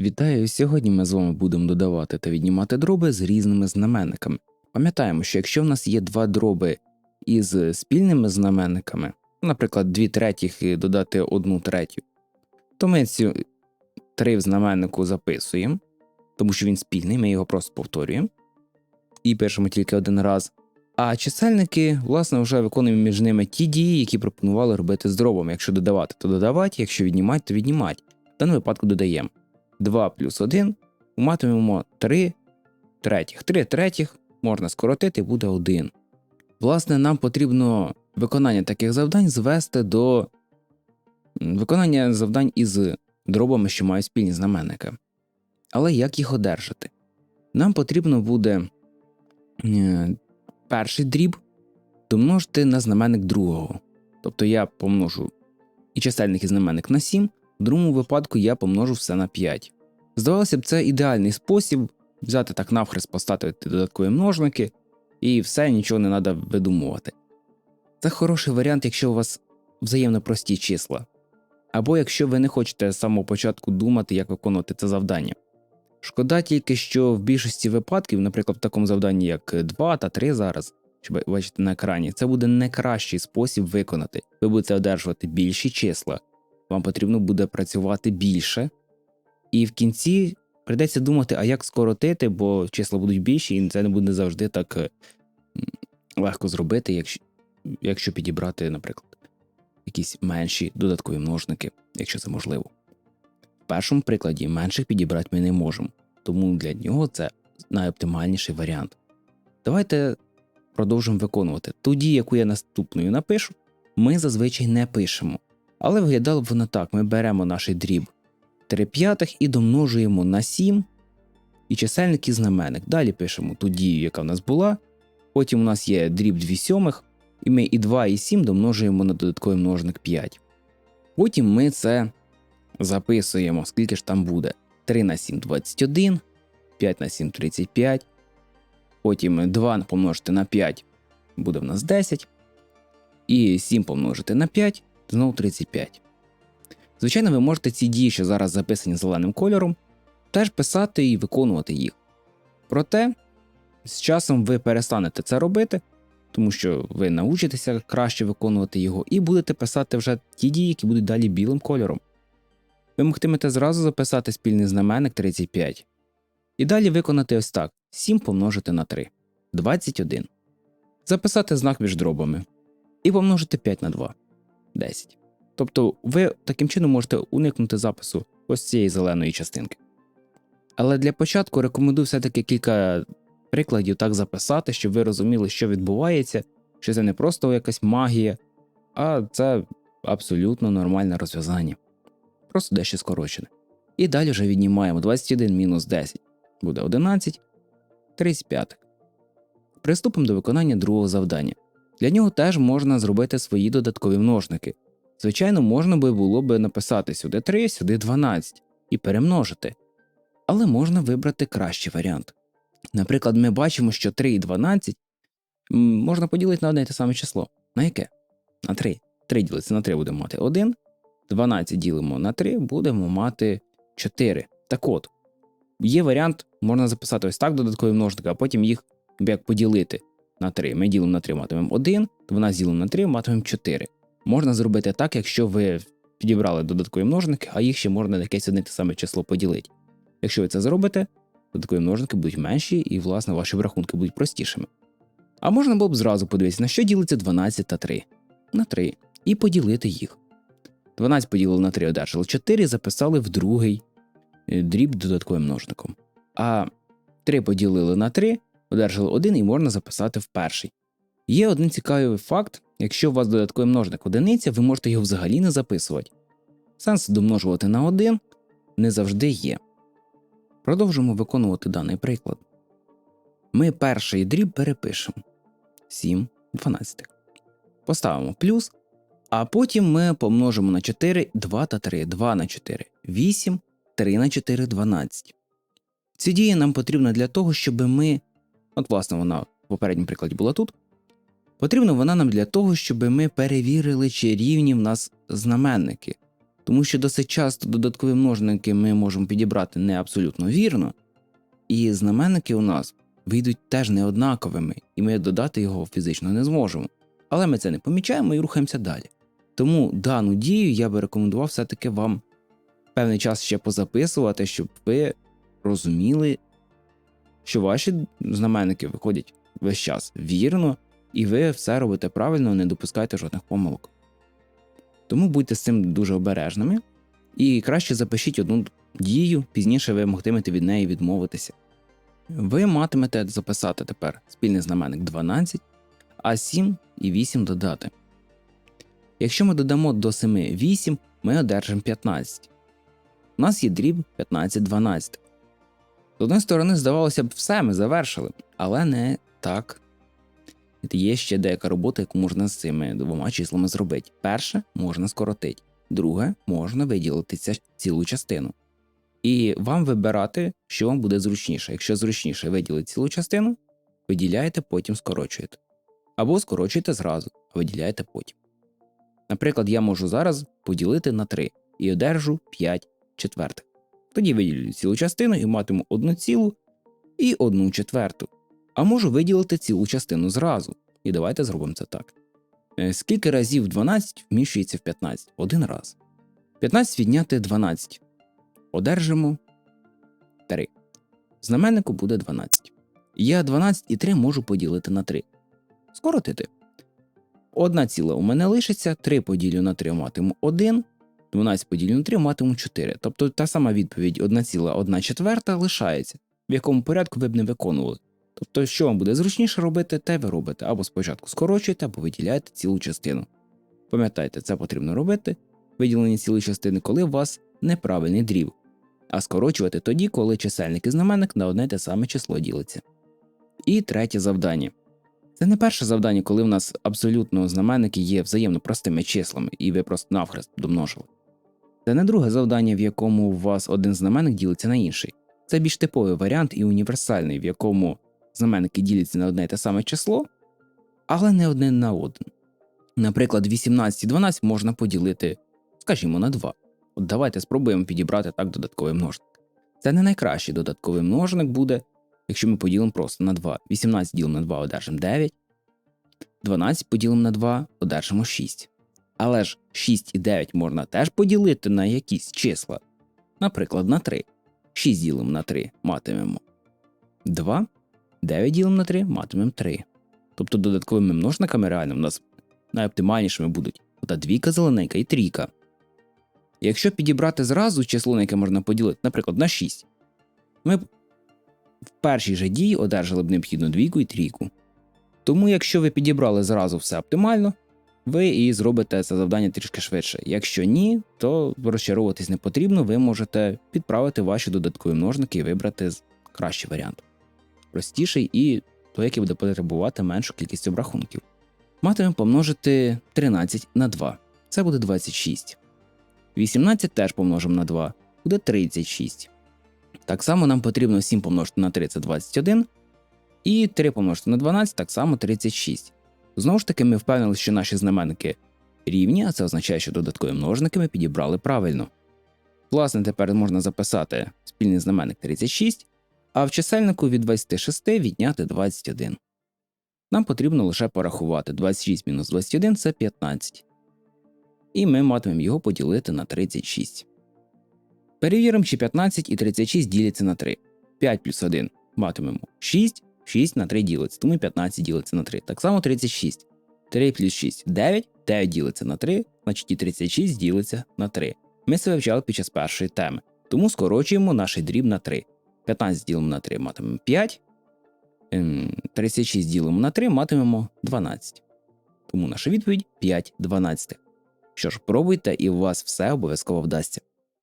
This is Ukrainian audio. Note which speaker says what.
Speaker 1: Вітаю! Сьогодні ми з вами будемо додавати та віднімати дроби з різними знаменниками. Пам'ятаємо, що якщо в нас є два дроби із спільними знаменниками, наприклад, 2 третіх і додати 1 третю, то ми ці 3 в знаменнику записуємо, тому що він спільний, ми його просто повторюємо і пишемо тільки один раз. А чисельники, власне, вже виконуємо між ними ті дії, які пропонували робити з дробами. Якщо додавати, то додавати, якщо віднімати, то віднімати. В даному випадку додаємо 2 плюс 1, матимемо 3 третіх. 3 третіх можна скоротити, буде 1. Власне, нам потрібно виконання таких завдань звести до виконання завдань із дробами, що мають спільні знаменники. Але як їх одержати? Нам потрібно буде е, перший дріб домножити на знаменник другого. Тобто я помножу і чисельник і знаменник на 7, в другому випадку я помножу все на 5. Здавалося б, це ідеальний спосіб взяти так навхрест, поставити додаткові множники, і все, нічого не треба видумувати. Це хороший варіант, якщо у вас взаємно прості числа, або якщо ви не хочете з самого початку думати, як виконувати це завдання. Шкода тільки, що в більшості випадків, наприклад, в такому завданні, як 2 та 3 зараз, що ви бачите на екрані, це буде не кращий спосіб виконати. Ви будете одержувати більші числа, вам потрібно буде працювати більше, і в кінці прийдеться думати, а як скоротити, бо числа будуть більші, і це не буде завжди так е, легко зробити, якщо, якщо підібрати, наприклад, якісь менші додаткові множники, якщо це можливо. В першому прикладі менших підібрати ми не можемо, тому для нього це найоптимальніший варіант. Давайте продовжимо виконувати. Ту дію, яку я наступною напишу, ми зазвичай не пишемо. Але виглядало б воно так: ми беремо наш дріб 3 п'ятих і домножуємо на 7 і чисельник і знаменник. Далі пишемо ту дію, яка в нас була. Потім у нас є дріб 2 сьомих, і ми і 2 і 7 домножуємо на додатковий множник 5. Потім ми це записуємо, скільки ж там буде. 3 на 7 21, 5 на 7 35. Потім 2 помножити на 5 буде в нас 10. І 7 помножити на 5 знову 35. Звичайно, ви можете ці дії, що зараз записані зеленим кольором, теж писати і виконувати їх. Проте з часом ви перестанете це робити, тому що ви научитеся краще виконувати його, і будете писати вже ті дії, які будуть далі білим кольором. Ви могтимете зразу записати спільний знаменник 35. І далі виконати ось так: 7 помножити на 3 21. Записати знак між дробами. І помножити 5 на 2 10. Тобто ви таким чином можете уникнути запису ось цієї зеленої частинки. Але для початку рекомендую все-таки кілька прикладів так записати, щоб ви розуміли, що відбувається, що це не просто якась магія, а це абсолютно нормальне розв'язання. Просто дещо скорочене. І далі вже віднімаємо 21 мінус 10 буде 11, 35. Приступимо до виконання другого завдання. Для нього теж можна зробити свої додаткові множники. Звичайно, можна би було би написати сюди 3, сюди 12 і перемножити. Але можна вибрати кращий варіант. Наприклад, ми бачимо, що 3 і 12 можна поділити на одне і те саме число. На яке? На 3. 3 ділиться на 3 будемо мати 1, 12 ділимо на 3, будемо мати 4. Так от, є варіант, можна записати ось так додаткові множники, а потім їх як поділити на 3. Ми ділимо на 3, матимемо 1, 12 ділимо на 3, матимемо 4. Можна зробити так, якщо ви підібрали додаткові множники, а їх ще можна на якесь одне те саме число поділити. Якщо ви це зробите, додаткові множники будуть менші і, власне, ваші рахунки будуть простішими. А можна було б зразу подивитися, на що ділиться 12 та 3. На 3. І поділити їх. 12 поділили на 3 одержали 4, записали в другий е, дріб додатковим множником. А 3 поділили на 3, одержали 1 і можна записати в перший. Є один цікавий факт: якщо у вас додатковий множник одиниця, ви можете його взагалі не записувати. Сенс домножувати на 1 не завжди є. Продовжимо виконувати даний приклад. Ми перший дріб перепишемо 7 12. Поставимо плюс, а потім ми помножимо на 4 2 та 3, 2 на 4, 8, 3 на 4, 12. Ці дії нам потрібна для того, щоб ми. От, власне, вона в попередньому прикладі була тут. Потрібна вона нам для того, щоб ми перевірили, чи рівні в нас знаменники. Тому що досить часто додаткові множники ми можемо підібрати не абсолютно вірно, і знаменники у нас вийдуть теж неоднаковими, і ми додати його фізично не зможемо. Але ми це не помічаємо і рухаємося далі. Тому дану дію я би рекомендував все-таки вам певний час ще позаписувати, щоб ви розуміли, що ваші знаменники виходять весь час вірно, і ви все робите правильно, не допускайте жодних помилок. Тому будьте з цим дуже обережними і краще запишіть одну дію, пізніше ви могтимете від неї відмовитися. Ви матимете записати тепер спільний знаменник 12, а 7 і 8 додати. Якщо ми додамо до 7 8, ми одержимо 15. У нас є дріб 15 12. З однієї сторони, здавалося б, все ми завершили, але не так. Є ще деяка робота, яку можна з цими двома числами зробити. Перше можна скоротити, друге можна виділити цілу частину. І вам вибирати, що вам буде зручніше. Якщо зручніше виділити цілу частину, виділяєте, потім скорочуєте. Або скорочуєте зразу, а виділяєте потім. Наприклад, я можу зараз поділити на 3 і одержу 5 четвертих. Тоді виділю цілу частину і матиму одну цілу і одну четверту. А можу виділити цілу частину зразу. І давайте зробимо це так. Е, скільки разів 12 вміщується в 15? Один раз. 15 відняти 12. Одержимо 3. Знаменнику буде 12. Я 12 і 3 можу поділити на 3. Скоротити. Одна ціла у мене лишиться, 3 поділю на 3 матиму 1, 12 поділю на 3 матиму 4. Тобто та сама відповідь 1 ціла 1 четверта лишається, в якому порядку ви б не виконували. Тобто, що вам буде зручніше робити, те ви робите, або спочатку скорочуєте, або виділяєте цілу частину. Пам'ятайте, це потрібно робити, виділення цілої частини, коли у вас неправильний дріб, а скорочувати тоді, коли чисельник і знаменник на одне те саме число ділиться. І третє завдання. Це не перше завдання, коли в нас абсолютно знаменники є взаємно простими числами, і ви просто навхрест домножили. Це не друге завдання, в якому у вас один знаменник ділиться на інший. Це більш типовий варіант і універсальний, в якому знаменники діляться на одне те саме число, але не одне на один. Наприклад, 18 і 12 можна поділити, скажімо, на 2. От давайте спробуємо підібрати так додатковий множник. Це не найкращий додатковий множник буде, якщо ми поділимо просто на 2. 18 ділимо на 2 одержимо 9, 12 поділимо на 2 одержимо 6. Але ж 6 і 9 можна теж поділити на якісь числа. Наприклад, на 3. 6 ділимо на 3 матимемо 2, 9 ділимо на 3 матимемо 3. Тобто додатковими множниками реально в нас найоптимальнішими будуть ота двійка зелененька і трійка. Якщо підібрати зразу число, на яке можна поділити, наприклад, на 6, ми б в першій же дії одержали б необхідну двійку і трійку. Тому, якщо ви підібрали зразу все оптимально, ви і зробите це завдання трішки швидше. Якщо ні, то розчаровуватись не потрібно, ви можете підправити ваші додаткові множники і вибрати кращий варіант. Простіший і той, який буде потребувати меншу кількість обрахунків. Матимемо помножити 13 на 2. Це буде 26. 18 теж помножимо на 2, буде 36. Так само нам потрібно 7 помножити на 3 це 21. І 3 помножити на 12 так само 36. Знову ж таки, ми впевнили, що наші знаменники рівні, а це означає, що додаткові множники ми підібрали правильно. Власне, тепер можна записати спільний знаменник 36, а в чисельнику від 26 відняти 21. Нам потрібно лише порахувати 26 мінус 21 це 15. І ми матимемо його поділити на 36. Перевіримо, чи 15 і 36 діляться на 3. 5 плюс 1 матимемо 6, 6 на 3 ділиться, тому 15 ділиться на 3. Так само 36. 3 плюс 6 9, 9 ділиться на 3, значить і 36 ділиться на 3. Ми це вивчали під час першої теми. Тому скорочуємо наш дріб на 3. 15 ділимо на 3 матимемо 5. 36 ем, ділимо на 3 матимемо 12. Тому наша відповідь 5 12. Що ж, пробуйте, і у вас все обов'язково вдасться.